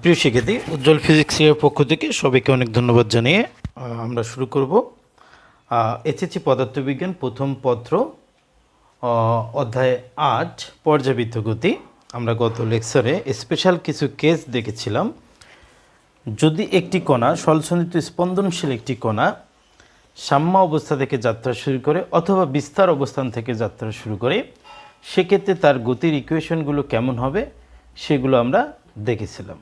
প্রিয় শিক্ষার্থী, উজ্জ্বল ফিজিক্সের পক্ষ থেকে সবাইকে অনেক ধন্যবাদ জানিয়ে আমরা শুরু করব। এসএসসি পদার্থবিজ্ঞান প্রথম পত্র অধ্যায় আট পর্যাবৃত্ত গতি। আমরা গত লেকচারে স্পেশাল কিছু কেস দেখেছিলাম। যদি একটি কণা সলসন্দিত স্পন্দনশীল একটি কণা সাম্য অবস্থা থেকে যাত্রা শুরু করে অথবা বিস্তার অবস্থান থেকে যাত্রা শুরু করে, সেক্ষেত্রে তার গতির ইকুয়েশনগুলো কেমন হবে, সেগুলো আমরা দেখেছিলাম।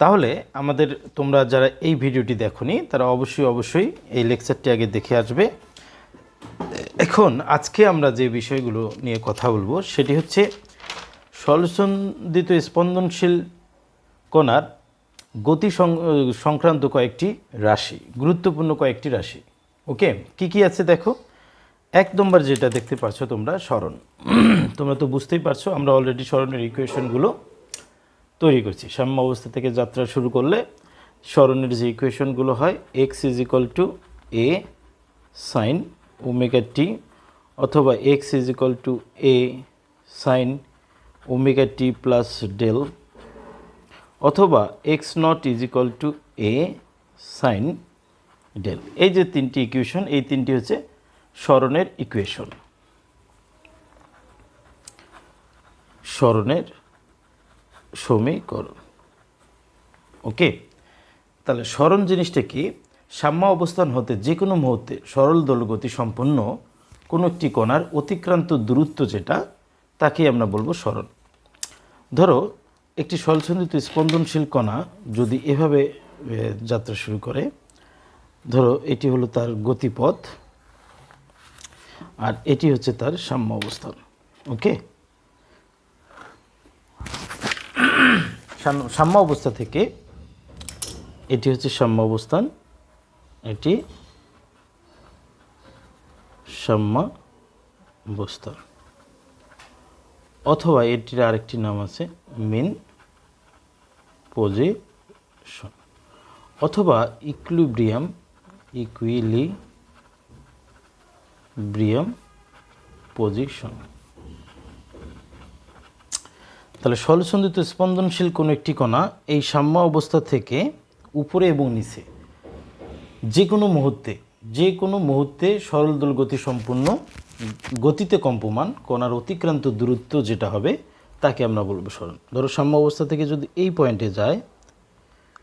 তাহলে আমাদের তোমরা যারা এই ভিডিওটি দেখোনি, তারা অবশ্যই অবশ্যই এই লেকচারটি আগে দেখে আসবে। এখন আজকে আমরা যে বিষয়গুলো নিয়ে কথা বলব, সেটি হচ্ছে সলসন্দিত স্পন্দনশীল কণার গতি সংক্রান্ত কয়েকটি রাশি, গুরুত্বপূর্ণ কয়েকটি রাশি। ওকে? কি কি আছে দেখো? এক নম্বর যেটা দেখতে পাচ্ছ তোমরা, স্মরণ। তোমরা তো বুঝতেই পারছ, আমরা অলরেডি স্মরণের ইকুয়েশনগুলো তৈরি করছি। সাম্য অবস্থা থেকে যাত্রা শুরু করলে স্মরণের যে ইকুয়েশনগুলো হয় x is equal to a sine omega t অথবা x is equal to a sine omega t plus del অথবা x naught is equal to a sine del এই যে তিনটি ইকুয়েশন এই তিনটি হচ্ছে স্মরণের ইকুয়েশন স্মরণের সমীকরণ ওকে? তাহলে স্মরণ জিনিসটা কি? সাম্য অবস্থান হতে যে কোনো মুহূর্তে সরল দোলগতি সম্পন্ন কোনো একটি কণার অতিক্রান্ত দূরত্ব যেটা, তাকেই আমরা বলব স্মরণ। ধরো, একটি সলসন্দিত স্পন্দনশীল কণা যদি এভাবে যাত্রা শুরু করে, ধরো এটি হলো তার গতিপথ আর এটি হচ্ছে তার সাম্য অবস্থান। ওকে? সাম্য- অবস্থা থেকে এটি হচ্ছে সাম্য অবস্থান এটি সাম্য অবস্থান অথবা এটির আরেকটি নাম আছে মিন পজিশন, অথবা ইকুইলিব্রিয়াম ইকুইলি ব্রিয়াম পজিশন। তাহলে সলসন্দিত স্পন্দনশীল কোনো একটি কণা এই সাম্য অবস্থা থেকে উপরে এবং নিচে, যে কোনো মুহূর্তে, যে কোনো মুহূর্তে সরল দোল গতি সম্পূর্ণ, গতিতে কম্পমান, কণার অতিক্রান্ত দূরত্ব যেটা হবে, তাকে আমরা বলব স্মরণ ধরো সাম্য অবস্থা থেকে যদি এই পয়েন্টে যায়,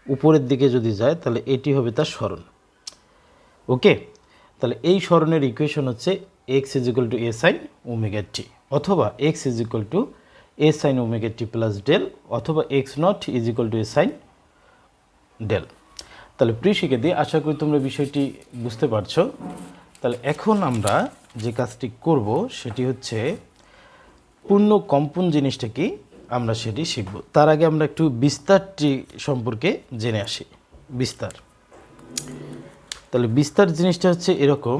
উপরের দিকে যদি যায়, তাহলে এটি হবে তার স্মরণ ওকে? তাহলে এই স্মরণের ইকুয়েশন হচ্ছে x is to S I omega t অথবা x is to a sine omega t plus del অথবা x naught is equal to a sine del তাহলে প্রিয় শিক্ষার্থী আশা করি তোমরা বিষয়টি বুঝতে পারছ। তাহলে এখন আমরা যে কাজটি করব সেটি হচ্ছে পূর্ণ কম্পন জিনিসটা কি আমরা সেটি শিখব। তার আগে আমরা একটু বিস্তারটি সম্পর্কে জেনে আসি। বিস্তার। তাহলে বিস্তার জিনিসটা হচ্ছে এরকম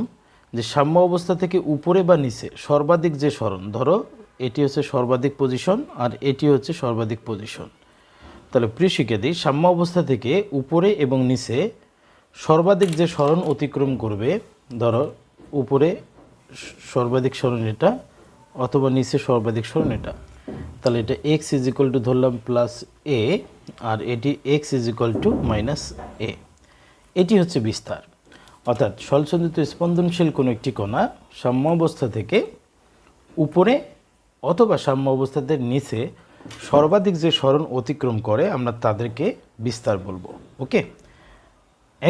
যে সাম্য অবস্থা থেকে উপরে বা নিচে সর্বাধিক যে স্মরণ, ধরো এটি হচ্ছে সর্বাধিক পজিশন আর এটি হচ্ছে সর্বাধিক পজিশন তাহলে প্রিয় শিক্ষার্থী সাম্য অবস্থা থেকে উপরে এবং নিচে সর্বাধিক যে স্মরণ অতিক্রম করবে, ধরো উপরে সর্বাধিক স্মরণ এটা অথবা নিচে সর্বাধিক স্মরণ এটা। তাহলে এটা এক্স ইজ ইকুয়াল টু ধরলাম প্লাস এ আর এটি x is equal to minus a এটি হচ্ছে বিস্তার। অর্থাৎ সলসন্দিত স্পন্দনশীল কোনো একটি কণা সাম্য অবস্থা থেকে উপরে অথবা সাম্য অবস্থাদের নিচে সর্বাধিক যে স্মরণ অতিক্রম করে, আমরা তাদেরকে বিস্তার বলব। ওকে?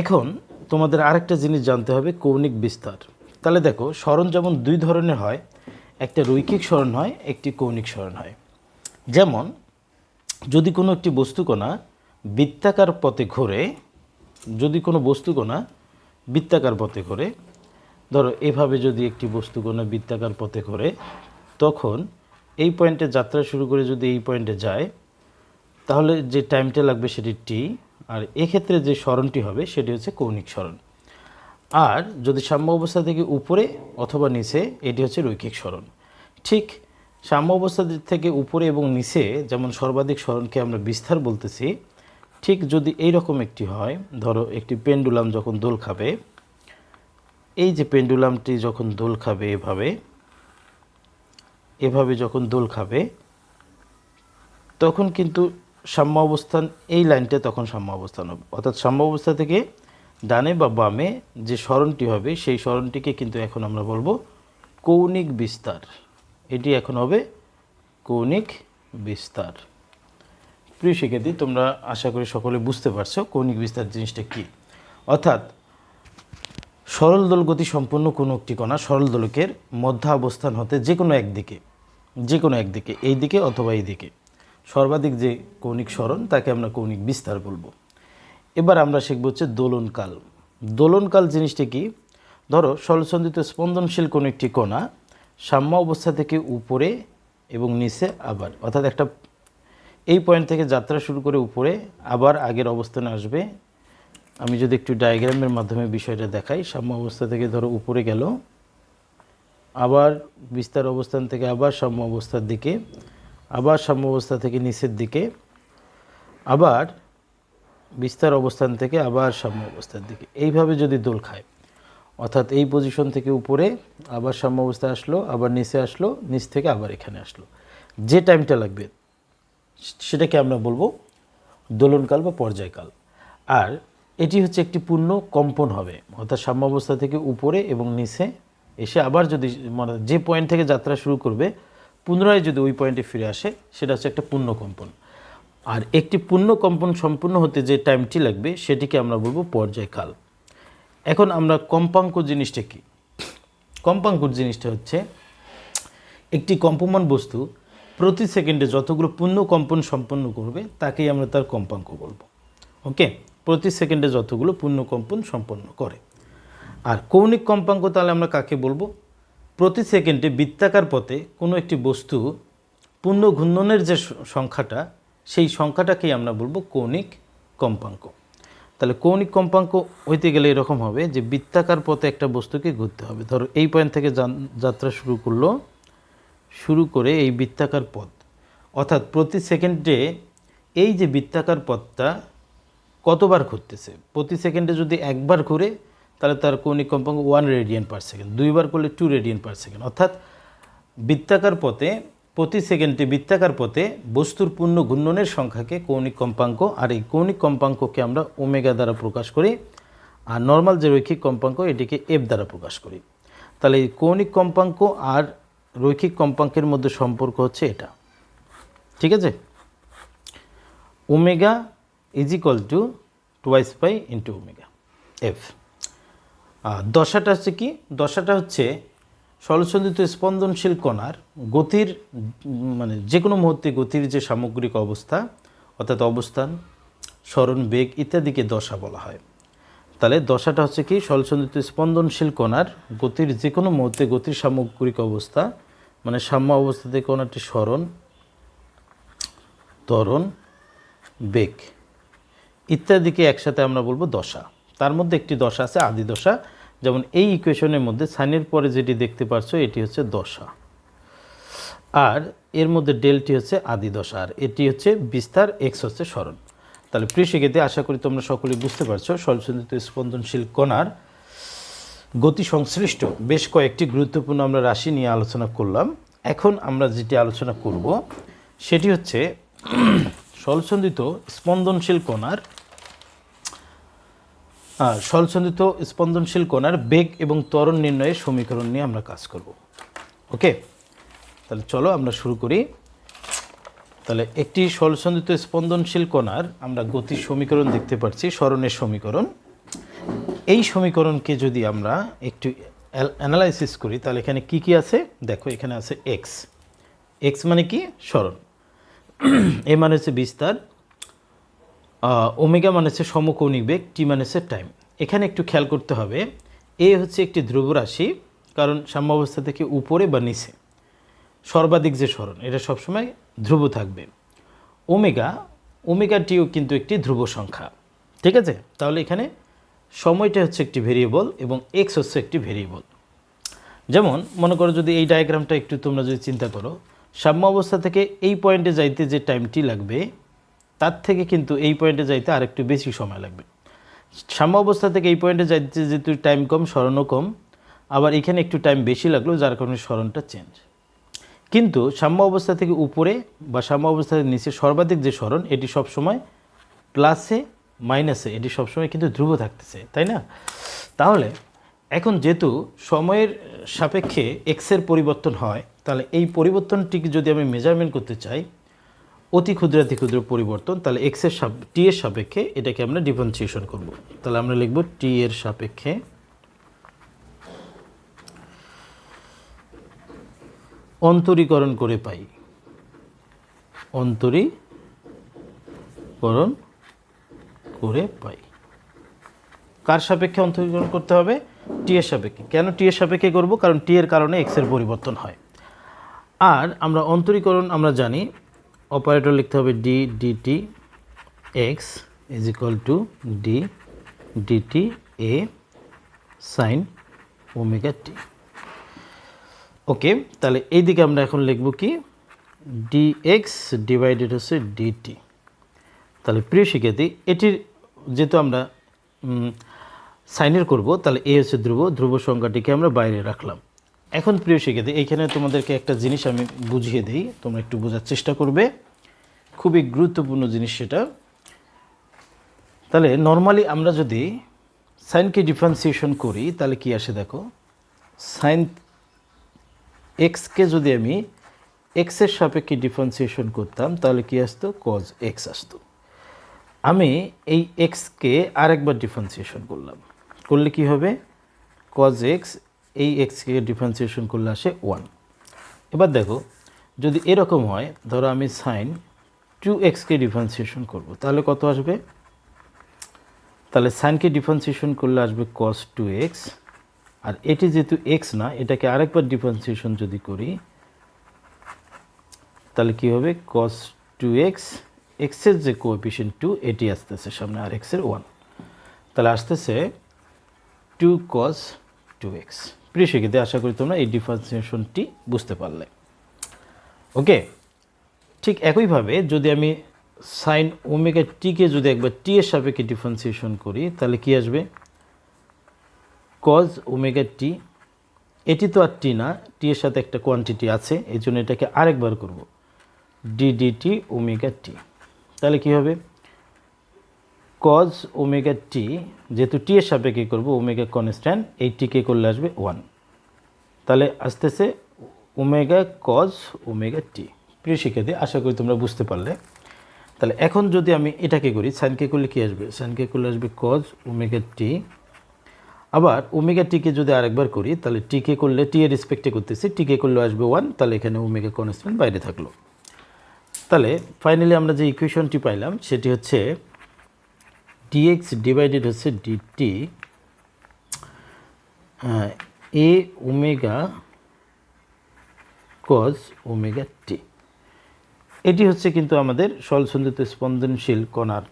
এখন তোমাদের আরেকটা জিনিস জানতে হবে, কৌণিক বিস্তার। তাহলে দেখো, স্মরণ যেমন দুই ধরনের হয়, একটা রৈখিক স্মরণ হয়, একটি কৌণিক স্মরণ হয়। যেমন, যদি কোনো একটি বস্তুকণা বৃত্তাকার পথে ঘোরে, যদি কোনো বস্তুকণা বৃত্তাকার পথে ঘোরে, ধরো এভাবে যদি একটি বস্তুকণা বৃত্তাকার পথে ঘোরে, তখন এই পয়েন্টে যাত্রা শুরু করে যদি এই পয়েন্টে যায়, তাহলে যে টাইমটা লাগবে সেটি টি আর এক্ষেত্রে যে স্মরণটি হবে সেটি হচ্ছে কৌণিক স্মরণ। আর যদি সাম্য অবস্থা থেকে উপরে অথবা নিচে, এটি হচ্ছে রৈখিক স্মরণ। ঠিক সাম্য অবস্থা থেকে উপরে এবং নিচে, যেমন সর্বাধিক স্মরণকে আমরা বিস্তার বলতেছি, ঠিক যদি এই রকম একটি হয়, ধরো একটি পেন্ডুলাম যখন দোল খাবে, এই যে পেন্ডুলামটি যখন দোল খাবে এভাবে এভাবে যখন দোল খাবে, তখন কিন্তু সাম্য অবস্থান, এই লাইনটা তখন সাম্য অবস্থান হবে। অর্থাৎ সাম্য অবস্থা থেকে ডানে বা বামে যে স্মরণটি হবে, সেই স্মরণটিকে কিন্তু এখন আমরা বলব কৌণিক বিস্তার। এটি এখন হবে কৌণিক বিস্তার। প্রিয় শিক্ষার্থী, তোমরা আশা করি সকলে বুঝতে পারছ কৌণিক বিস্তার জিনিসটা কী। অর্থাৎ সরল দোল গতি সম্পন্ন কোনো একটি কণা সরল দোলকের মধ্য অবস্থান হতে যে কোনো একদিকে, যে কোনো একদিকে, এই দিকে অথবা এই দিকে। সর্বাধিক যে কৌণিক স্মরণ, তাকে আমরা কৌণিক বিস্তার বলব। এবার আমরা শিখব হচ্ছে দোলনকাল। দোলনকাল জিনিসটা কি? ধরো সলসন্দিত স্পন্দনশীল কোনো একটি কণা সাম্য অবস্থা থেকে উপরে এবং নিচে আবার, অর্থাৎ একটা, এই পয়েন্ট থেকে যাত্রা শুরু করে উপরে আবার আগের অবস্থানে আসবে আমি যদি একটু ডায়াগ্রামের মাধ্যমে বিষয়টা দেখাই, সাম্য অবস্থা থেকে ধরো উপরে গেল, আবার বিস্তার অবস্থান থেকে আবার সাম্য অবস্থার দিকে, আবার সাম্য অবস্থা থেকে নিচের দিকে, আবার বিস্তার অবস্থান থেকে আবার সাম্য অবস্থার দিকে। এইভাবে যদি দোল খায়, অর্থাৎ এই পজিশন থেকে উপরে আবার সাম্য অবস্থায় আসলো, আবার নিচে আসলো, নিচ থেকে আবার এখানে আসলো। যে টাইমটা লাগবে, সেটাকে আমরা বলব দোলনকাল বা পর্যায়কাল। আর এটি হচ্ছে একটি পূর্ণ কম্পন হবে, অর্থাৎ সাম্যাবস্থা থেকে উপরে এবং নিচে এসে আবার যদি মানে যে পয়েন্ট থেকে যাত্রা শুরু করবে, পুনরায় যদি ওই পয়েন্টে ফিরে আসে, সেটা হচ্ছে একটা পূর্ণ কম্পন। আর একটি পূর্ণ কম্পন সম্পূর্ণ হতে যে টাইমটি লাগবে, সেটিকে আমরা বলব পর্যায়কাল। এখন আমরা কম্পাঙ্ক জিনিসটা কি? কম্পাঙ্কুর জিনিসটা হচ্ছে, একটি কম্পমান বস্তু প্রতি সেকেন্ডে যতগুলো পূর্ণ কম্পন সম্পন্ন করবে, তাকেই আমরা তার কম্পাঙ্ক বলব। ওকে প্রতি সেকেন্ডে যতগুলো পূর্ণ কম্পন সম্পন্ন করে। আর কৌণিক কম্পাঙ্ক তাহলে আমরা কাকে বলব? প্রতি সেকেন্ডে বৃত্তাকার পথে কোনো একটি বস্তু পূর্ণ ঘূর্ণনের যে সংখ্যাটা, সেই সংখ্যাটাকেই আমরা বলব কৌণিক কম্পাঙ্ক। তাহলে কৌণিক কম্পাঙ্ক হইতে গেলে এরকম হবে যে বৃত্তাকার পথে একটা বস্তুকে ঘুরতে হবে। ধরো এই পয়েন্ট থেকে যাত্রা শুরু করল, শুরু করে এই বৃত্তাকার পথ। অর্থাৎ প্রতি সেকেন্ডে এই যে বৃত্তাকার পথটা কতবার ঘুরতেছে? প্রতি সেকেন্ডে যদি একবার ঘুরে, তাহলে তার কৌণিক কম্পাঙ্ক ওয়ান রেডিয়ান পার সেকেন্ড দুইবার করলে টু রেডিয়ান পার সেকেন্ড অর্থাৎ বৃত্তাকার পথে, প্রতি সেকেন্ডে বৃত্তাকার পথে বস্তুর পূর্ণ ঘূর্ণনের সংখ্যাকে কৌণিক কম্পাঙ্ক আর এই কৌণিক কম্পাঙ্ককে আমরা ওমেগা দ্বারা প্রকাশ করি আর নর্মাল যে রৈখিক কম্পাঙ্ক, এটিকে এফ দ্বারা প্রকাশ করি। তাহলে এই কৌণিক কম্পাঙ্ক আর রৈখিক কম্পাঙ্কের মধ্যে সম্পর্ক হচ্ছে এটা। ঠিক আছে? Omega is equal to twice pi into omega f দশাটা হচ্ছে কি? দশাটা হচ্ছে সলসন্দিত স্পন্দনশীল কণার গতির মানে যে কোনো মুহূর্তে গতির যে সামগ্রিক অবস্থা, অর্থাৎ অবস্থান, স্মরণ, বেগ ইত্যাদিকে দশা বলা হয়। তাহলে দশাটা হচ্ছে কি? সলসন্দিত স্পন্দনশীল কণার গতির যে কোনো মুহূর্তে গতির সামগ্রিক অবস্থা মানে সাম্য অবস্থাতে কণাটি স্মরণ, ত্বরণ, বেগ। ইত্যাদিকে একসাথে আমরা বলব দশা। তার মধ্যে একটি দশা আছে আদি দশা। যেমন এই ইকুয়েশনের মধ্যে সাইনের পরে যেটি দেখতে পাচ্ছ এটি হচ্ছে দশা। আর এর মধ্যে ডেলটি হচ্ছে আদি দশা। আর এটি হচ্ছে বিস্তার এক্স হচ্ছে স্মরণ। তাহলে প্রিয় শিক্ষার্থী আশা করি তোমরা সকলেই বুঝতে পারছ সলসন্দিত স্পন্দনশীল কণার গতি সংশ্লিষ্ট। বেশ কয়েকটি গুরুত্বপূর্ণ আমরা রাশি নিয়ে আলোচনা করলাম। এখন আমরা যেটি আলোচনা করব, সেটি হচ্ছে সলসন্দিত স্পন্দনশীল কণার সলসন্দিত স্পন্দনশীল কণার বেগ এবং ত্বরণ নির্ণয়ের সমীকরণ নিয়ে আমরা কাজ করব। ওকে? তাহলে চলো আমরা শুরু করি। তাহলে একটি সলসন্দিত স্পন্দনশীল কণার আমরা গতির সমীকরণ দেখতে পাচ্ছি, স্মরণের সমীকরণ। এই সমীকরণকে যদি আমরা একটু অ্যানালাইসিস করি, তাহলে এখানে কি কি আছে? দেখো, এখানে আছে এক্স এক্স মানে কি? স্মরণ। এ মানে হচ্ছে বিস্তার। ওমেগা মানে হচ্ছে সমকৌণিক বেগ, টি মানে হচ্ছে টাইম। এখানে একটু খেয়াল করতে হবে, এ হচ্ছে একটি ধ্রুব রাশি, কারণ সাম্যাবস্থা থেকে উপরে বা নিচে। সর্বাধিক যে স্মরণ, এটা সবসময় ধ্রুব থাকবে। ওমেগা ওমেগাটিও কিন্তু একটি ধ্রুব সংখ্যা। ঠিক আছে? তাহলে এখানে সময়টা হচ্ছে একটি ভেরিয়েবল এবং এক্স হচ্ছে একটি ভেরিয়েবল। যেমন, মনে করো যদি এই ডায়াগ্রামটা একটু তোমরা যদি চিন্তা করো সাম্য অবস্থা থেকে এই পয়েন্টে যাইতে যে টাইমটি লাগবে তার থেকে কিন্তু এই পয়েন্টে যাইতে আরেকটু বেশি সময় লাগবে। সাম্য অবস্থা থেকে এই পয়েন্টে যাইতে যেহেতু টাইম কম, স্মরণও কম, আবার এখানে একটু টাইম বেশি লাগল, যার কারণে স্মরণটা চেঞ্জ কিন্তু সাম্য অবস্থা থেকে উপরে বা সাম্য অবস্থা থেকে নিচে সর্বাধিক যে স্মরণ, এটি সবসময় প্লাসে মাইনাসে এটি সবসময় কিন্তু ধ্রুব থাকতেছে, তাই না? তাহলে এখন যেহেতু সময়ের সাপেক্ষে এক্সের পরিবর্তন হয়, তাহলে এই পরিবর্তনটিকে যদি আমি মেজারমেন্ট করতে চাই অতি ক্ষুদ্রাতি ক্ষুদ্র পরিবর্তন, তাহলে এক্সের সাপ টি এর সাপেক্ষে এটাকে আমরা ডিফারেন্সিয়েশন করব। তাহলে আমরা লিখব টি এর সাপেক্ষে অন্তরীকরণ করে পাই। অন্তরীকরণ করে পাই। কার সাপেক্ষে অন্তরীকরণ করতে হবে? টি এর সাপেক্ষে। কেন টি এর সাপেক্ষে করব? কারণ টি এর কারণে এক্সের পরিবর্তন হয়। আর আমরা অন্তরীকরণ আমরা জানি অপারেটর লিখতে হবে d dt x is equal to d dt a sine omega t okay তাহলে এই দিকে আমরা এখন লিখব কি? ডি এক্স ডিভাইডেড হচ্ছে ডিটি তাহলে প্রিয় শিক্ষার্থী, এটির যেহেতু আমরা সাইনের করব, তাহলে এ হচ্ছে ধ্রুব ধ্রুব সংখ্যাটিকে আমরা বাইরে রাখলাম। এখন প্রিয় শিক্ষার্থী, এইখানে তোমাদেরকে একটা জিনিস আমি বুঝিয়ে দিই, তোমরা একটু বোঝার চেষ্টা করবে। খুবই গুরুত্বপূর্ণ জিনিস সেটা। তাহলে নর্মালি আমরা যদি সাইনকে ডিফারেন্সিয়েশন করি, তাহলে কি আসে দেখো? সাইন এক্সকে যদি আমি এক্সের সাপেক্ষে ডিফারেন্সিয়েশন করতাম, তাহলে কি আসতো? কজ এক্স আসতো। আমি এই এক্সকে আরেকবার ডিফারেন্সিয়েশন করলাম। করলে কি হবে? কজ এক্স এই এক্সকে ডিফারেন্সিয়েশন করলে আসে ওয়ান এবার দেখো, যদি এরকম হয়, ধরো আমি সাইন টু এক্সকে ডিফারেন্সিয়েশন করব, তাহলে কত আসবে? তাহলে সাইনকে ডিফারেন্সিয়েশন করলে আসবে কস টু এক্স আর এটি যেহেতু এক্স না, এটাকে আরেকবার ডিফারেন্সিয়েশন যদি করি, তাহলে কি হবে? কস টু এক্স এক্সের যে কোএফিসিয়েন্ট টু এটি আসতেছে সামনে, আর এক্সের ওয়ান তাহলে আসতেছে টু কস টু এক্স প্রিয় শিক্ষিতে আশা করি তোমরা এই ডিফারেন্সিয়েশনটি বুঝতে পারলে। ওকে, ঠিক একইভাবে যদি আমি সাইন ওমেগা টিকে যদি একবার টি এর সাপেক্ষে ডিফারেন্সিয়েশন করি, তাহলে কি আসবে? কজ ওমেগা টি এটি তো আর টি না টি এর সাথে একটা কোয়ান্টিটি আছে এই জন্য এটাকে আরেকবার করব ডি ডিটি ওমেগা টি তাহলে কি হবে? কজ ওমেগা টি যেহেতু টি এর সাপেক্ষে করব ওমেগা কনস্ট্যান্ট এই টিকে করলে আসবে ওয়ান তাহলে আসতেছে ওমেগা কজ ওমেগা টি প্রিয় শিক্ষার্থী, আশা করি তোমরা বুঝতে পারলে। তাহলে এখন যদি আমি এটাকে করি সাইনকে করলে কী আসবে? সাইনকে করলে আসবে কজ ওমেগা টি আবার ওমেগা টিকে যদি আরেকবার করি, তাহলে টিকে করলে টি এর রেসপেক্টে করতেছি টিকে করলে আসবে ওয়ান তাহলে এখানে ওমেগা কনস্ট্যান্ট বাইরে থাকল। তাহলে ফাইনালি আমরা যে ইকুয়েশনটি পাইলাম, সেটি হচ্ছে ডিএক্স ডিভাইডেড হচ্ছে dt a omega cos omega t এটি হচ্ছে কিন্তু আমাদের সলসন্দিত স্পন্দনশীল কণার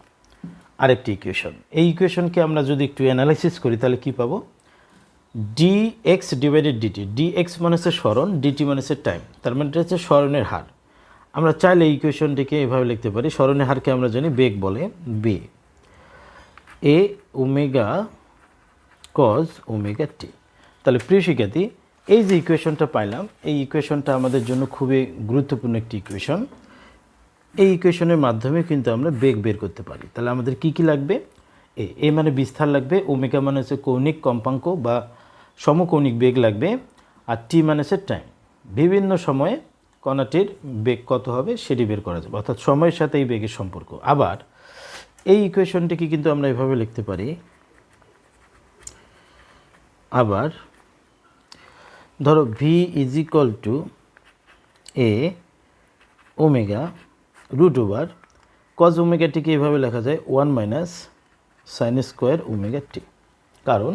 আরেকটি ইকুয়েশন এই ইকুয়েশনকে আমরা যদি একটু অ্যানালাইসিস করি, তাহলে কি পাবো? D x divided dt d x মানে হচ্ছে স্মরণ ডিটি মানে হচ্ছে টাইম তার মানে হচ্ছে স্মরণের হার। আমরা চাইলে ইকুয়েশনটিকে এভাবে লিখতে পারি, স্মরণের হারকে আমরা জানি বেগ বলে বে a omega cos omega t তাহলে প্রিয় শিক্ষার্থী, এই যে ইকুয়েশনটা পাইলাম, এই ইকুয়েশনটা আমাদের জন্য খুবই গুরুত্বপূর্ণ একটি ইকুয়েশন এই ইকুয়েশনের মাধ্যমে কিন্তু আমরা বেগ বের করতে পারি। তাহলে আমাদের কি কি লাগবে? এ এ মানে বিস্তার লাগবে ওমেগা মানে হচ্ছে কৌণিক কম্পাঙ্ক বা সমকৌণিক বেগ লাগবে, আর টি মানে হচ্ছে টাইম বিভিন্ন সময়ে কণাটির বেগ কত হবে সেটি বের করা যাবে, অর্থাৎ সময়ের সাথে এই বেগের সম্পর্ক। আবার এই ইকুয়েশনটিকে কিন্তু আমরা এভাবে লিখতে পারি। আবার ধরো v is equal to a omega root over cos ওমেগাটিকে এভাবে লেখা যায় one minus sine square omega t কারণ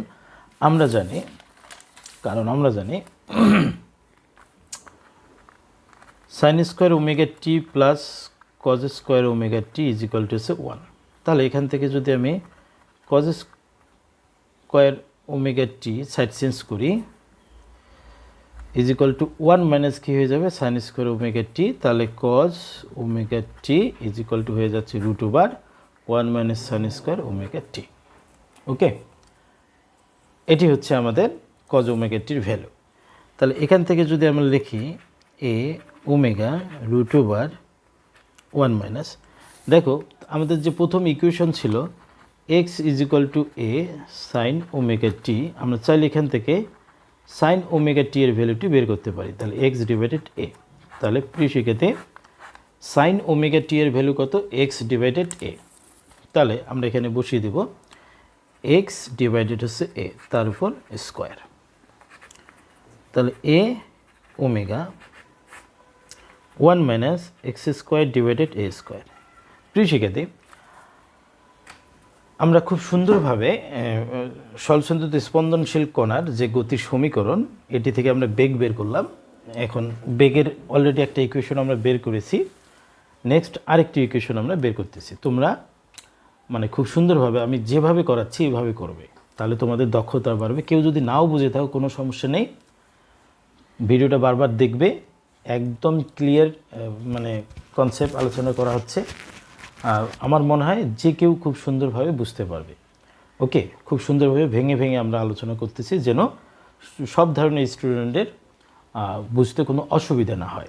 আমরা জানি, কারণ আমরা জানি sine square omega t plus cos square omega t is equal to হচ্ছে ওয়ান তাহলে এখান থেকে যদি আমি cos square omega t side change করি is equal to one minus কী হয়ে যাবে? সাইন স্কোয়ার ওমেগা টি তাহলে cos omega t is equal to হয়ে যাচ্ছে root over one minus sine square omega t okay এটি হচ্ছে আমাদের কজ ওমেগা টির ভ্যালু তাহলে এখান থেকে যদি আমরা লিখি a omega root over one minus দেখো, আমাদের যে প্রথম ইকুয়েশন ছিল x is equal to a sine omega t আমরা চাইলে এখান থেকে সাইন ওমেগা টি এর ভ্যালুটি বের করতে পারি। তাহলে এক্স ডিভাইডেড এ তাহলে প্রিয় শিক্ষাতে সাইন ওমেগা টি এর ভ্যালু কত? এক্স ডিভাইডেড এ তাহলে আমরা এখানে বসিয়ে দেব এক্স ডিভাইডেড হচ্ছে এ তার উপর স্কোয়ার তাহলে a omega one minus x square divided a square প্রিয় শিক্ষার্থী আমরা খুব সুন্দরভাবে সলসন্দিত স্পন্দনশীল কণার যে গতির সমীকরণ, এটি থেকে আমরা বেগ বের করলাম। এখন বেগের অলরেডি একটা ইকুয়েশন আমরা বের করেছি। নেক্সট আরেকটি ইকুয়েশন আমরা বের করতেছি। তোমরা মানে খুব সুন্দরভাবে আমি যেভাবে করাচ্ছি এভাবে করবে। তাহলে তোমাদের দক্ষতা বাড়বে। কেউ যদি নাও বুঝে থাকো কোনো সমস্যা নেই। ভিডিওটা বারবার দেখবে। একদম ক্লিয়ার মানে কনসেপ্ট আলোচনা করা হচ্ছে। আর আমার মনে হয় যে কেউ খুব সুন্দরভাবে বুঝতে পারবে। ওকে? খুব সুন্দরভাবে ভেঙে ভেঙে আমরা আলোচনা করতেছি যেন সব ধরনের স্টুডেন্টের বুঝতে কোনো অসুবিধা না হয়।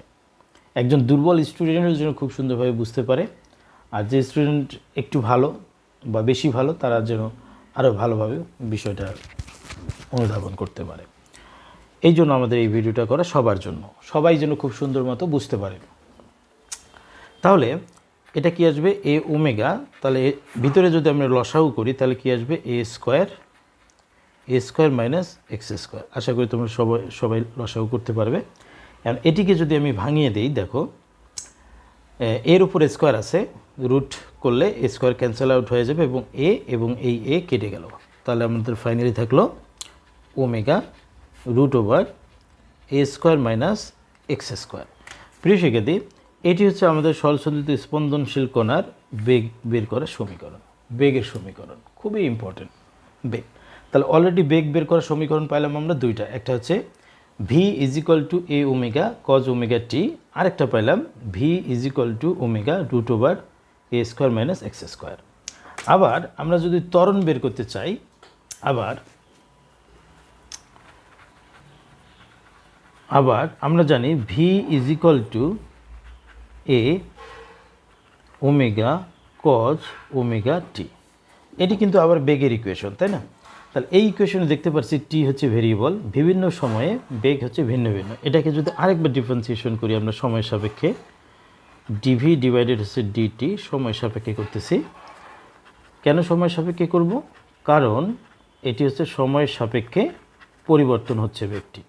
একজন দুর্বল স্টুডেন্টের জন্য খুব সুন্দরভাবে বুঝতে পারে। আর যে স্টুডেন্ট একটু ভালো বা বেশি ভালো, তারা যেন আরও ভালোভাবে বিষয়টা অনুধাবন করতে পারে। এই জন্য আমাদের এই ভিডিওটা করা সবার জন্য। সবাই যেন খুব সুন্দর মতো বুঝতে পারে। তাহলে এটা কি আসবে? এ ওমেগা তাহলে ভিতরে যদি আমরা লসাউ করি, তাহলে কি আসবে? A square a square minus x square আশা করি তোমরা সবাই সবাই লসাউ করতে পারবে। এখন এটিকে যদি আমি ভাঙিয়ে দিই, দেখো এর উপর স্কোয়ার আছে রুট করলে স্কোয়ার ক্যান্সেল আউট হয়ে যাবে এবং এ এবং এই এ কেটে গেল। তাহলে আমাদের ফাইনালি থাকল omega root over a square minus x square প্রিয় শিক্ষার্থী এটি হচ্ছে আমাদের সরলসন্ধিত স্পন্দনশীল কণার বেগ বের করার সমীকরণ, বেগের সমীকরণ, খুবই ইম্পর্টেন্ট বেগ। তাহলে অলরেডি বেগ বের করার সমীকরণ পাইলাম আমরা দুইটা, একটা হচ্ছে v is equal to a omega cos omega t আরেকটা পাইলাম v is equal to omega root over a square minus x square আবার আমরা যদি ত্বরণ বের করতে চাই, আবার আবার আমরা জানি v is equal to a omega cos omega t এটি কিন্তু আবার বেগের ইকুয়েশন তাই না? তাহলে এই ইকুয়েশনে দেখতে পাচ্ছি টি হচ্ছে ভেরিয়েবল বিভিন্ন সময়ে বেগ হচ্ছে ভিন্ন ভিন্ন। এটাকে যদি আরেকবার ডিফারেন্সিয়েশন করি আমরা সময় সাপেক্ষে ডিভি ডিভাইডেড হচ্ছে ডিটি সময় সাপেক্ষে করতেছি। কেন সময় সাপেক্ষে করব? কারণ এটি হচ্ছে সময়ের সাপেক্ষে পরিবর্তন হচ্ছে বেগটি।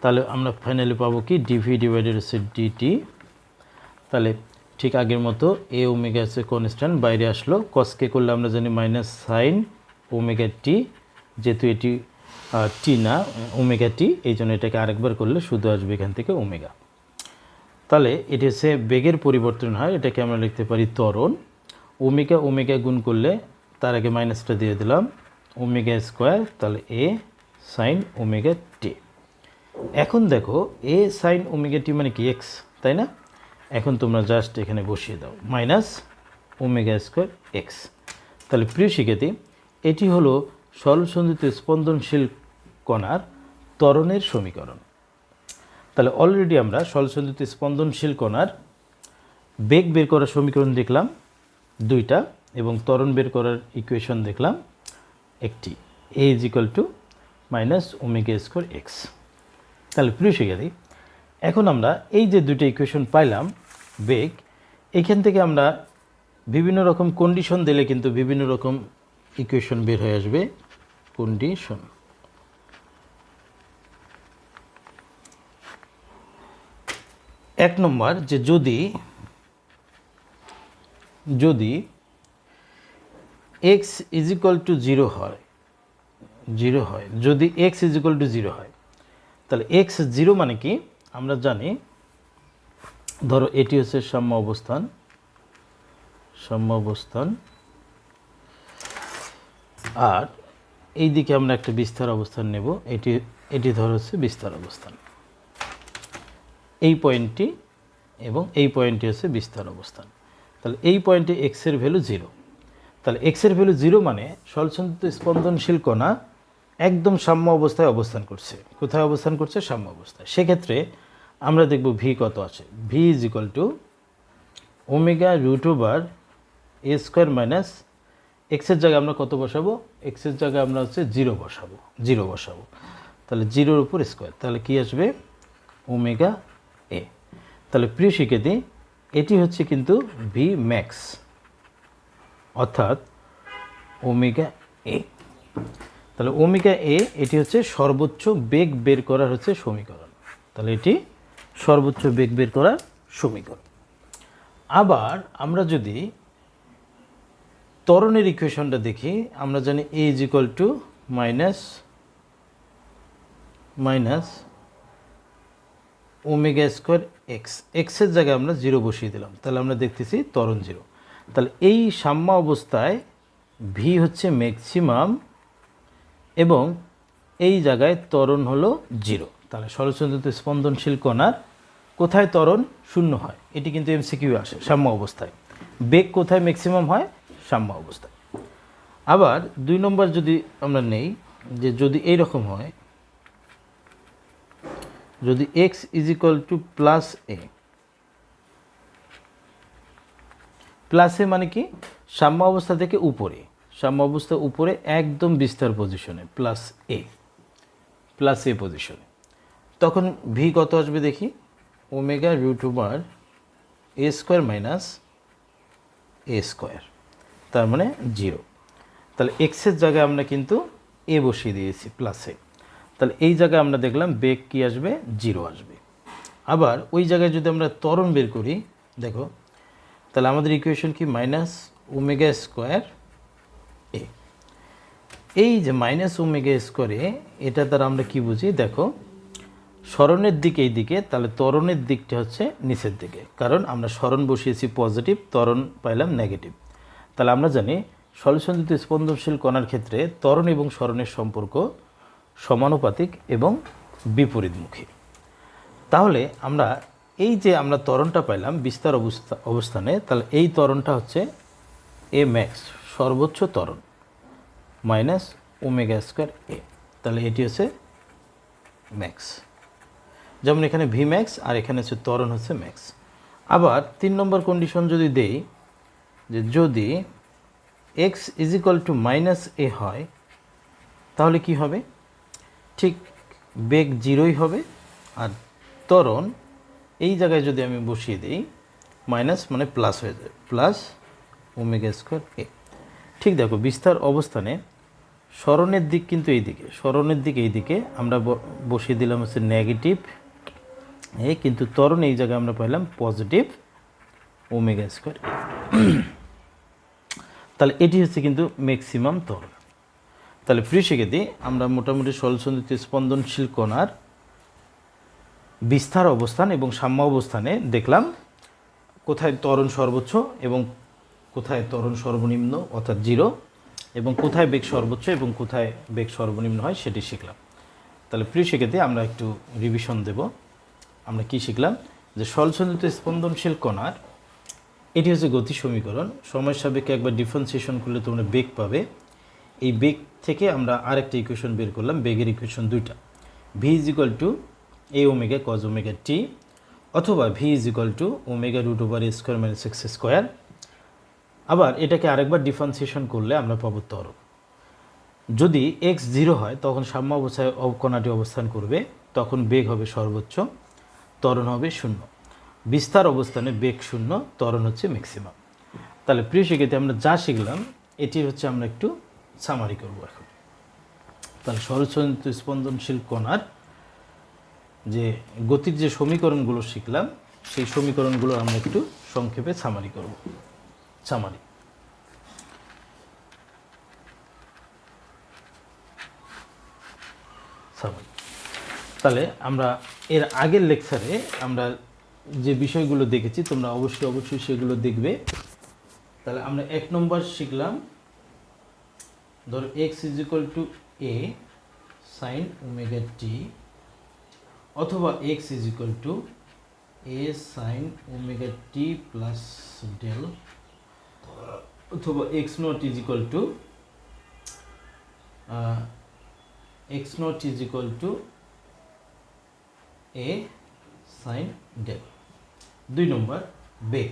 তাহলে আমরা ফাইনালি পাবো কি? ডিভি ডিভাইডেড হচ্ছে ডিটি তাহলে ঠিক আগের মতো এ ওমেগা হচ্ছে কনস্ট্যান্ট বাইরে আসলো। কসকে করলে আমরা জানি মাইনাস সাইন ওমেগা টি যেহেতু এটি টি না ওমেগা টি এই জন্য এটাকে আরেকবার করলে শুধু আসবে এখান থেকে ওমেগা তাহলে এটি হচ্ছে বেগের পরিবর্তন হয়, এটাকে আমরা লিখতে পারি ত্বরণ। ওমেগা ওমেগা গুণ করলে তার আগে মাইনাসটা দিয়ে দিলাম ওমেগা স্কোয়ার তাহলে এ সাইন ওমেগা টি এখন দেখো এ সাইন ওমেগা টি মানে কি? এক্স তাই না? এখন তোমরা জাস্ট এখানে বসিয়ে দাও। মাইনাস ওমেগা স্কোয়ার এক্স তাহলে প্রিয় শিক্ষার্থী, এটি হলো সরলসন্ধিত স্পন্দনশীল কণার ত্বরণের সমীকরণ। তাহলে অলরেডি আমরা সরলসন্ধিত স্পন্দনশীল কণার বেগ বের করার সমীকরণ দেখলাম, দুইটা, এবং ত্বরণ বের করার ইকুয়েশন দেখলাম, একটি। A is equal to minus omega square x তাহলে প্রিয় শিক্ষার্থী এখন আমরা এই যে দুটো ইকুয়েশন পাইলাম, বেগ, এখান থেকে আমরা বিভিন্ন রকম কন্ডিশন দিলে কিন্তু বিভিন্ন রকম ইকুয়েশন বের হয়ে আসবে। কন্ডিশন এক নম্বর যে যদি যদি x is equal to zero হয় জিরো হয়, যদি x is equal to zero হয়, তাহলে এক্স জিরো মানে কি? আমরা জানি, ধরো এটি হচ্ছে সাম্য অবস্থান। সাম্য অবস্থান। আর এই দিকে আমরা একটা বিস্তার অবস্থান নেব। এটি এটি ধরো হচ্ছে বিস্তার অবস্থান। এই পয়েন্টটি এবং এই পয়েন্টটি হচ্ছে বিস্তার অবস্থান। তাহলে এই পয়েন্টে এক্সের ভ্যালু জিরো তাহলে এক্সের ভ্যালু জিরো মানে সলসন্দিত স্পন্দনশীল কণা একদম সাম্য অবস্থায় অবস্থান করছে। কোথায় অবস্থান করছে? সাম্য অবস্থায়। সেক্ষেত্রে আমরা দেখব ভি কত আছে? V is equal to omega root over a square minus এক্সের জায়গায় আমরা কত বসাবো? এক্সের জায়গায় আমরা হচ্ছে জিরো বসাবো। জিরো বসাবো। তাহলে জিরোর উপর স্কোয়ার তাহলে কি আসবে? ওমেগা এ তাহলে প্রিয় শিক্ষার্থী, এটি হচ্ছে কিন্তু ভি ম্যাক্স অর্থাৎ ওমেগা এ তাহলে ওমিকা এ, এটি হচ্ছে সর্বোচ্চ বেগ বের করার হচ্ছে সমীকরণ। তাহলে এটি সর্বোচ্চ বেগ বের করার সমীকরণ। আবার আমরা যদি তরণের ইকুয়েশনটা দেখি, আমরা জানি a is equal to minus minus omega square x. এক্সের জায়গায় আমরা জিরো বসিয়ে দিলাম। তাহলে আমরা দেখতেছি তরণ জিরো। তাহলে এই সাম্য অবস্থায় ভি হচ্ছে ম্যাক্সিমাম এবং এই জায়গায় ত্বরণ হলো জিরো। তাহলে সরলচন্দ্রিত স্পন্দনশীল কণার কোথায় ত্বরণ শূন্য হয়? এটি কিন্তু এমসিকিউ আসে, সাম্য অবস্থায়। বেগ কোথায় ম্যাক্সিমাম হয়? সাম্য অবস্থায়। আবার দুই নম্বর যদি আমরা নেই, যে যদি এই রকম হয়, যদি x is equal to plus a plus মানে কি? সাম্য অবস্থা থেকে উপরে। সাম্য অবস্থা উপরে একদম বিস্তার পজিশনে প্লাস এ প্লাস এ পজিশনে তখন ভি কত আসবে দেখি? Omega root over a square minus a square তার মানে জিরো তাহলে এক্সের জায়গায় আমরা কিন্তু এ বসিয়ে দিয়েছি প্লাসে তাহলে এই জায়গায় আমরা দেখলাম বেগ কি আসবে? জিরো আসবে। আবার ওই জায়গায় যদি আমরা ত্বরণ বের করি, দেখো, তাহলে আমাদের ইকুয়েশন কি? মাইনাস ওমেগা স্কোয়ার এই যে মাইনাস ওমেগা স্কোয়ারে এটা দ্বারা আমরা কি বুঝি? দেখো, স্মরণের দিকে এই দিকে, তাহলে ত্বরণের দিকটা হচ্ছে নিচের দিকে। কারণ আমরা স্মরণ বসিয়েছি পজিটিভ ত্বরণ পাইলাম নেগেটিভ তাহলে আমরা জানি সলসন্দিত স্পন্দনশীল কণার ক্ষেত্রে ত্বরণ এবং স্মরণের সম্পর্ক সমানুপাতিক এবং বিপরীতমুখী। তাহলে আমরা এই যে আমরা তরণটা পাইলাম বিস্তার অবস্থা, অবস্থানে, তাহলে এই তরণটা হচ্ছে এ ম্যাক্স সর্বোচ্চ ত্বরণ। Minus omega square a. তাহলে এটি হচ্ছে ম্যাক্স যেমন এখানে ভি ম্যাক্স আর এখানে হচ্ছে ত্বরণ হচ্ছে ম্যাক্স আবার তিন নম্বর কন্ডিশন যদি দেই, যে যদি x is equal to minus a হয়, তাহলে কি হবে? ঠিক বেগ জিরোই হবে আর ত্বরণ এই জায়গায় যদি আমি বসিয়ে দিই মাইনাস মানে প্লাস হয়ে যাবে প্লাস ওমেগা স্কোয়ার এ ঠিক দেখো, বিস্তার অবস্থানে স্মরণের দিক কিন্তু এই দিকে স্মরণের দিক এই দিকে আমরা বসিয়ে দিলাম হচ্ছে নেগেটিভ এ কিন্তু ত্বরণ এই জায়গায় আমরা পাইলাম পজিটিভ ওমেগা স্কোয়ার তাহলে এটি হচ্ছে কিন্তু ম্যাক্সিমাম তরণ তাহলে প্রিয় শিক্ষার্থী আমরা মোটামুটি সলসন্দিত স্পন্দনশীল কণার বিস্তার অবস্থান এবং সাম্য অবস্থানে দেখলাম কোথায় ত্বরণ সর্বোচ্চ এবং কোথায় তরণ সর্বনিম্ন, অর্থাৎ জিরো এবং কোথায় বেগ সর্বোচ্চ এবং কোথায় বেগ সর্বনিম্ন হয় সেটি শিখলাম। তাহলে প্রিয় শিক্ষার্থী, আমরা একটু রিভিশন দেব। আমরা কি শিখলাম? যে সলসন্দিত স্পন্দনশীল কণার, এটি হচ্ছে গতি সমীকরণ। সময় সাপেক্ষে একবার ডিফারেন্সিয়েশন করলে তোমরা বেগ পাবে। এই বেগ থেকে আমরা আরেকটা ইকুয়েশন বের করলাম, বেগের ইকুয়েশন দুইটা। V is equal to A omega cos omega t অথবা v is equal to omega root over square minus x square আবার এটাকে আরেকবার ডিফারেন্সিয়েশন করলে আমরা পাবো ত্বরণ যদি এক্স জিরো হয়, তখন সাম্য অবস্থায় অব- কণাটি অবস্থান করবে, তখন বেগ হবে সর্বোচ্চ, ত্বরণ হবে শূন্য। বিস্তার অবস্থানে বেগ শূন্য, ত্বরণ হচ্ছে ম্যাক্সিমাম তাহলে প্রিয় শিক্ষার্থী, আমরা যা শিখলাম এটি হচ্ছে আমরা একটু সামারি করব এখন। তাহলে সরচরিত স্পন্দনশীল কণার যে গতির যে সমীকরণগুলো শিখলাম, সেই সমীকরণগুলো আমরা একটু সংক্ষেপে সামারি করব। সামারি তাহলে আমরা এর আগের লেকচারে আমরা যে বিষয়গুলো দেখেছি, তোমরা অবশ্যই অবশ্যই সেগুলো দেখবে। তাহলে আমরা এক নম্বর শিখলাম, ধরো x is equal to A sine omega t অথবা x is equal to A sine omega t plus del অথবা x naught is equal to x naught is equal to A sine del দুই নম্বর, বেগ।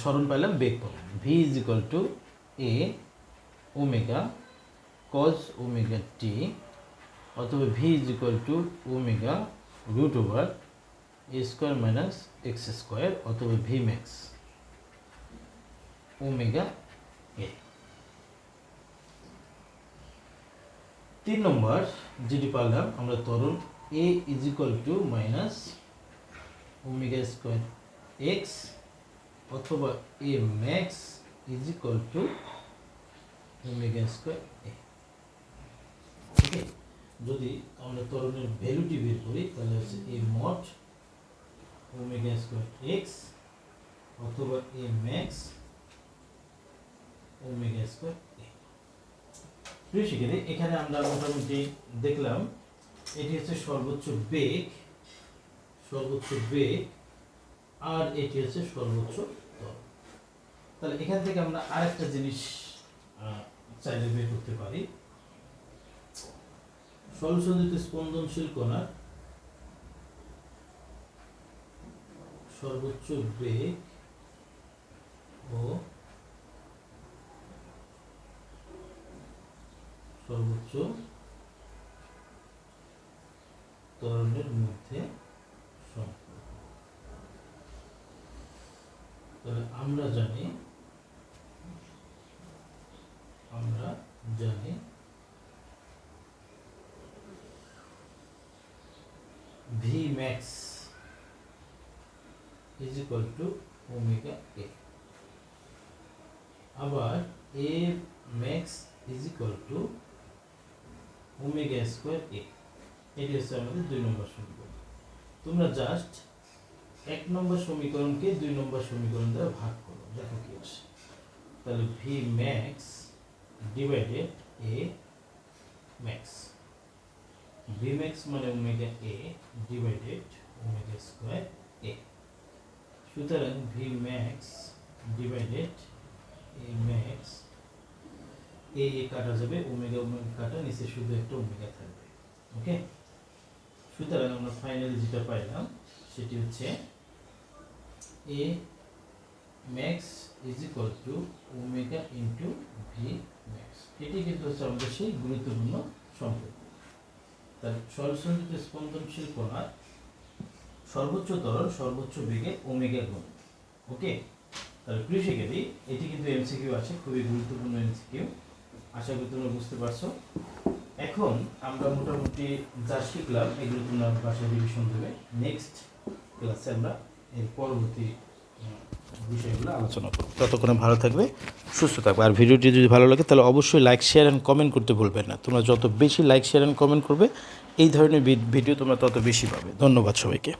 স্মরণ পাইলাম বেগ পাবো v is equal to A omega cos omega t অথবা v is equal to omega root over A square minus x square অথবা v max omega এ তিন নম্বর যেটি পারলাম, আমরা তরল a is equal to minus omega square x অথবা a max is equal to omega square a okay যদি আমরা ত্বরণের ভ্যালুটি বের করি, তাহলে হচ্ছে a Math omega square x অথবা এ ম্যাক্স ওমেগা স্কোয়ার প্রিয় শিক্ষার্থী এখানে আমরা মোটামুটি দেখলাম এটি হচ্ছে সর্বোচ্চ বেগ সর্বোচ্চ বেগ আর এটি হচ্ছে সর্বোচ্চ তাহলে এখান থেকে আমরা আরেকটা জিনিস চাইলে বের করতে পারি সলসন্দিত স্পন্দনশীল কণার সর্বোচ্চ বেগ ও সর্বোচ্চ ত্বরণের মধ্যে তাহলে আমরা জানি আমরা জানি v max is equal to omega A আবার a max is equal to omega square A এটি হচ্ছে আমাদের দুই নম্বর সমীকরণ। তোমরা জাস্ট এক নম্বর সমীকরণকে দুই নম্বর সমীকরণ দ্বারা ভাগ করো, দেখো কি আসে তাহলে v max divided a max v max মানে omega A divided omega square A সুতরাং v max divided a max A A কাটা যাবে ওমেগা ওমেগা কাটা, নিচে শুধু একটা ওমেগা থাকবে ওকে সুতরাং আমরা ফাইনালি যেটা পাইলাম, সেটি হচ্ছে a max is equal to omega into v max এটি কিন্তু হচ্ছে আমাদের সেই গুরুত্বপূর্ণ সম্পর্ক। তার সরসন্দিত স্পন্দনশীল কণার সর্বোচ্চ তরল সর্বোচ্চ বেগে ওমেগা গুণ ওকে তাহলে কৃষিকেরই এটি কিন্তু এমসিকিউ আছে, খুবই গুরুত্বপূর্ণ এমসিকিউ আশা করি তোমরা বুঝতে পারছ। এখন আমরা মোটামুটি যা শিখলাম, এগুলো তোমরা বাসায় রিভিশন দেবে। নেক্সট ক্লাসে আমরা এর পরবর্তী বিষয়গুলো আলোচনা করব। ততক্ষণে ভালো থাকবে, সুস্থ থাকবে। আর ভিডিওটি যদি ভালো লাগে, তাহলে অবশ্যই লাইক শেয়ার অ্যান্ড কমেন্ট করতে ভুলবেন না। তোমরা যত বেশি লাইক শেয়ার অ্যান্ড কমেন্ট করবে, এই ধরনের ভিডিও তোমরা তত বেশি পাবে। ধন্যবাদ সবাইকে।